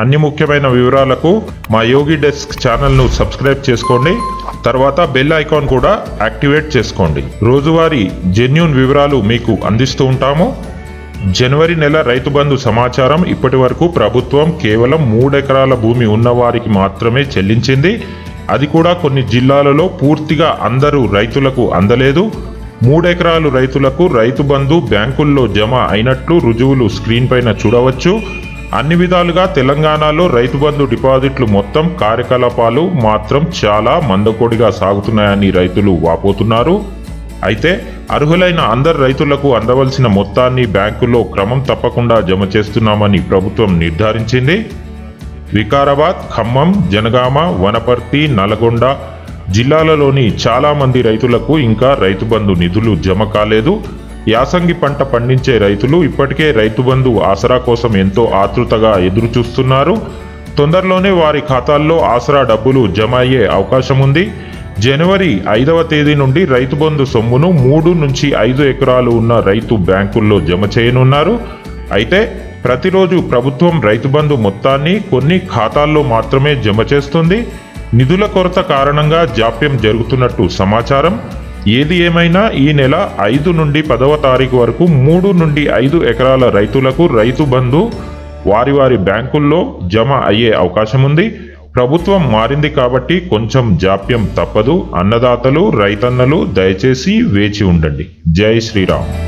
అన్ని ముఖ్యమైన వివరాలకు మా యోగి డెస్క్ ఛానల్ను సబ్స్క్రైబ్ చేసుకోండి. తర్వాత బెల్ ఐకాన్ కూడా యాక్టివేట్ చేసుకోండి. రోజువారీ జెన్యున్ వివరాలు మీకు అందిస్తూ ఉంటాము. జనవరి నెల రైతు బంధు సమాచారం ఇప్పటి వరకు ప్రభుత్వం కేవలం మూడెకరాల భూమి ఉన్నవారికి మాత్రమే చెల్లించింది. అది కూడా కొన్ని జిల్లాలలో పూర్తిగా అందరూ రైతులకు అందలేదు. మూడెకరాలు రైతులకు రైతు బంధు బ్యాంకుల్లో జమ అయినట్లు రుజువులు స్క్రీన్ పైన చూడవచ్చు. అన్ని విధాలుగా తెలంగాణలో రైతు బంధు డిపాజిట్లు మొత్తం కార్యకలాపాలు మాత్రం చాలా మందకొడిగా సాగుతున్నాయని రైతులు వాపోతున్నారు. అయితే అర్హులైన అందరు రైతులకు అందవలసిన మొత్తాన్ని బ్యాంకులో క్రమం తప్పకుండా జమ చేస్తున్నామని ప్రభుత్వం నిర్ధారించింది. వికారాబాద్ ఖమ్మం జనగామ వనపర్తి నల్గొండ జిల్లాలలోని చాలామంది రైతులకు ఇంకా రైతు బంధు నిధులు జమ కాలేదు. యాసంగి పంట పండించే రైతులు ఇప్పటికే రైతు బంధు ఆసరా కోసం ఎంతో ఆతృతగా ఎదురుచూస్తున్నారు. తొందరలోనే వారి ఖాతాల్లో ఆసరా డబ్బులు జమ అయ్యే అవకాశం ఉంది జనవరి ఐదవ తేదీ నుండి రైతు బంధు సొమ్మును మూడు నుంచి ఐదు ఎకరాలు ఉన్న రైతు బ్యాంకుల్లో జమ చేయనున్నారు. అయితే ప్రతిరోజు ప్రభుత్వం రైతు బంధు మొత్తాన్ని కొన్ని ఖాతాల్లో మాత్రమే జమ చేస్తుంది. నిధుల కొరత కారణంగా జాప్యం జరుగుతున్నట్టు సమాచారం. ఏది ఏమైనా ఈ నెల ఐదు నుండి పదవ తారీఖు వరకు మూడు నుండి ఐదు ఎకరాల రైతులకు రైతు బంధు వారి వారి బ్యాంకుల్లో జమ అయ్యే అవకాశం ఉంది. ప్రభుత్వం మారింది కాబట్టి కొంచెం జాప్యం తప్పదు. అన్నదాతలు రైతన్నలు దయచేసి వేచి ఉండండి. జై శ్రీరామ్.